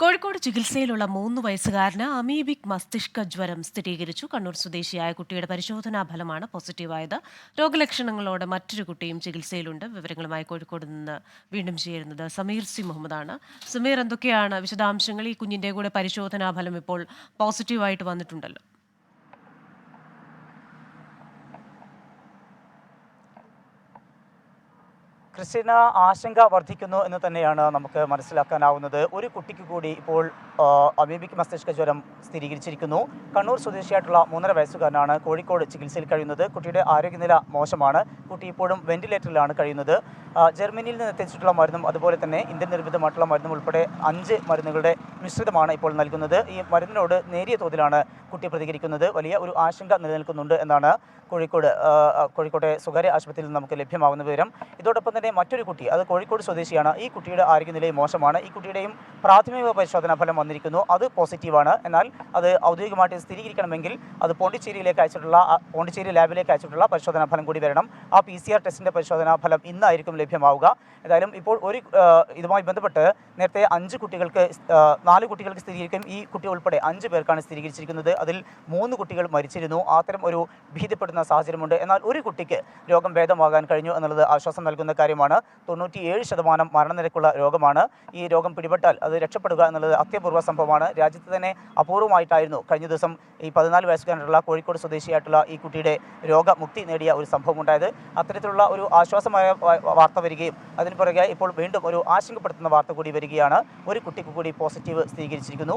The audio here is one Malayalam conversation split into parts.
കോഴിക്കോട് ചികിത്സയിലുള്ള മൂന്ന് വയസ്സുകാരന് അമീബിക് മസ്തിഷ്ക ജ്വരം സ്ഥിരീകരിച്ചു. കണ്ണൂർ സ്വദേശിയായ കുട്ടിയുടെ പരിശോധനാ ഫലമാണ് പോസിറ്റീവായത്. രോഗലക്ഷണങ്ങളോടെ മറ്റൊരു കുട്ടിയും ചികിത്സയിലുണ്ട്. വിവരങ്ങളുമായി കോഴിക്കോട് നിന്ന് വീണ്ടും ചേരുന്നത് സമീർ സി മുഹമ്മദാണ്. സമീർ എന്തൊക്കെയാണ് വിശദാംശങ്ങൾ? ഈ കുഞ്ഞിന്റെ കൂടെ പരിശോധനാ ഫലം ഇപ്പോൾ പോസിറ്റീവായിട്ട് വന്നിട്ടുണ്ടല്ലോ. ക്രിസ്ത്യന ആശങ്ക വർദ്ധിക്കുന്നു എന്ന് തന്നെയാണ് നമുക്ക് മനസ്സിലാക്കാനാവുന്നത്. ഒരു കുട്ടിക്ക് കൂടി ഇപ്പോൾ അമീബിക് മസ്തിഷ്ക ജ്വരം സ്ഥിരീകരിച്ചിരിക്കുന്നു. കണ്ണൂർ സ്വദേശിയായിട്ടുള്ള മൂന്നര വയസ്സുകാരനാണ് കോഴിക്കോട് ചികിത്സയിൽ കഴിയുന്നത്. കുട്ടിയുടെ ആരോഗ്യനില മോശമാണ്. കുട്ടി ഇപ്പോഴും വെന്റിലേറ്ററിലാണ് കഴിയുന്നത്. ജർമ്മനിയിൽ നിന്ന് എത്തിച്ചിട്ടുള്ള മരുന്നും അതുപോലെ തന്നെ ഇന്ത്യൻ നിർമ്മിതമായിട്ടുള്ള മരുന്നും ഉൾപ്പെടെ അഞ്ച് മരുന്നുകളുടെ മിശ്രിതമാണ് ഇപ്പോൾ നൽകുന്നത്. ഈ മരുന്നിനോട് നേരിയ തോതിലാണ് കുട്ടി പ്രതികരിക്കുന്നത്. വലിയ ഒരു ആശങ്ക നിലനിൽക്കുന്നുണ്ട് എന്നാണ് കോഴിക്കോട് കോഴിക്കോട്ടെ സ്വകാര്യ ആശുപത്രിയിൽ നമുക്ക് ലഭ്യമാകുന്ന വിവരം. ഇതോടൊപ്പം തന്നെ മറ്റൊരു കുട്ടി അത് കോഴിക്കോട് സ്വദേശിയാണ്. ഈ കുട്ടിയുടെ ആരോഗ്യനിലയും മോശമാണ്. ഈ കുട്ടിയുടെയും പ്രാഥമിക പരിശോധനാ ഫലം വന്നിരിക്കുന്നു. അത് പോസിറ്റീവാണ്. എന്നാൽ അത് ഔദ്യോഗികമായിട്ട് സ്ഥിരീകരിക്കണമെങ്കിൽ അത് പോണ്ടിച്ചേരിയിലേക്ക് അയച്ചിട്ടുള്ള പോണ്ടിച്ചേരി ലാബിലേക്ക് അയച്ചിട്ടുള്ള പരിശോധനാ ഫലം കൂടി വരണം. ആ പി സി ആർ ടെസ്റ്റിന്റെ പരിശോധനാ ഫലം ഇന്നായിരിക്കും ലഭ്യമാവുക. എന്തായാലും ഇപ്പോൾ ഒരു ഇതുമായി ബന്ധപ്പെട്ട് നേരത്തെ അഞ്ച് കുട്ടികൾക്ക് നാല് കുട്ടികൾക്ക് സ്ഥിരീകരിക്കും ഈ കുട്ടി ഉൾപ്പെടെ അഞ്ച് പേർക്കാണ് സ്ഥിരീകരിച്ചിരിക്കുന്നത്. അതിൽ മൂന്ന് കുട്ടികൾ മരിച്ചിരുന്നു. അത്തരം ഒരു ഭീതിപ്പെടുന്ന സാഹചര്യമുണ്ട്. എന്നാൽ ഒരു കുട്ടിക്ക് രോഗം ഭേദമാകാൻ കഴിഞ്ഞു എന്നുള്ളത് ആശ്വാസം നൽകുന്ന കാര്യമാണ്. തൊണ്ണൂറ്റിയേഴ് ശതമാനം മരണനിരക്കുള്ള രോഗമാണ്. ഈ രോഗം പിടിപെട്ടാൽ അത് രക്ഷപ്പെടുക എന്നുള്ളത് അത്യപൂർവ സംഭവമാണ്. രാജ്യത്ത് തന്നെ അപൂർവമായിട്ടായിരുന്നു കഴിഞ്ഞ ദിവസം ഈ പതിനാല് വയസ്സുകാരനുള്ള കോഴിക്കോട് സ്വദേശിയായിട്ടുള്ള ഈ കുട്ടിയുടെ രോഗമുക്തി നേടിയ ഒരു സംഭവം ഉണ്ടായത് അത്തരത്തിലുള്ള ഒരു ആശ്വാസമായ വാർത്ത വരികയും അതിന് പുറകെ ഇപ്പോൾ വീണ്ടും ഒരു ആശങ്കപ്പെടുത്തുന്ന വാർത്ത കൂടി വരികയാണ്. ഒരു കുട്ടിക്ക് കൂടി പോസിറ്റീവ് സ്ഥിരീകരിച്ചിരിക്കുന്നു.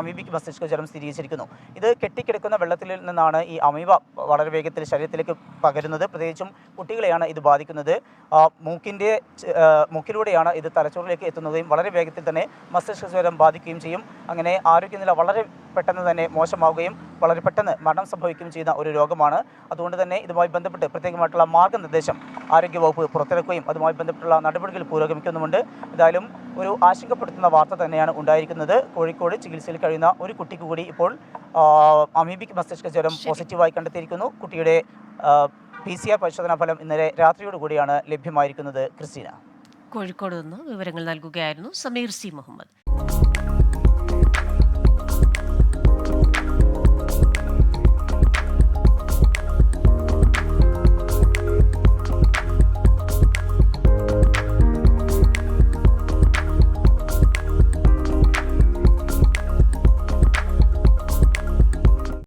അമീബിക് മസ്തിഷ്ക ജ്വരം സ്ഥിരീകരിച്ചിരിക്കുന്നു. ഇത് കെട്ടിക്കിടക്കുന്ന വെള്ളത്തിൽ നിന്നാണ് ഈ അമീബ വളരെ വേഗത്തിൽ ശരീരത്തിലേക്ക് പകരുന്നത്. പ്രത്യേകിച്ചും കുട്ടികളെയാണ് ഇത് ബാധിക്കുന്നത്. മൂക്കിന്റെ മൂക്കിലൂടെയാണ് ഇത് തലച്ചോറിലേക്ക് എത്തുന്നതും വളരെ വേഗത്തിൽ തന്നെ മസ്തിഷ്ക ജ്വരം ബാധിക്കുകയും ചെയ്യും. അങ്ങനെ ആരോഗ്യനില വളരെ പെട്ടെന്ന് തന്നെ മോശമാവുകയും വളരെ പെട്ടെന്ന് മരണം സംഭവിക്കുകയും ചെയ്യുന്ന ഒരു രോഗമാണ്. അതുകൊണ്ട് തന്നെ ഇതുമായി ബന്ധപ്പെട്ട് പ്രത്യേകമായിട്ടുള്ള മാർഗനിർദ്ദേശം ആരോഗ്യവകുപ്പ് പുറത്തിറക്കുകയും അതുമായി ബന്ധപ്പെട്ടുള്ള നടപടികൾ പുരോഗമിക്കുന്നുമുണ്ട്. എന്തായാലും ഒരു ആശങ്കപ്പെടുത്തുന്ന വാർത്ത തന്നെയാണ് ഉണ്ടായിരിക്കുന്നത്. കോഴിക്കോട് ചികിത്സയിൽ കഴിയുന്ന ഒരു കുട്ടിക്ക് കൂടി ഇപ്പോൾ അമീബിക് മസ്തിഷ്ക ജ്വരം പോസിറ്റീവായി കണ്ടെത്തിയിരിക്കുന്നു. കുട്ടിയുടെ പി സി ആർ പരിശോധനാ ഫലം ഇന്നലെ രാത്രിയോടുകൂടിയാണ് ലഭ്യമായിരിക്കുന്നത് ക്രിസ്റ്റീന. കോഴിക്കോട് നിന്ന് വിവരങ്ങൾ നൽകുകയായിരുന്നു സമീർ സി മുഹമ്മദ്.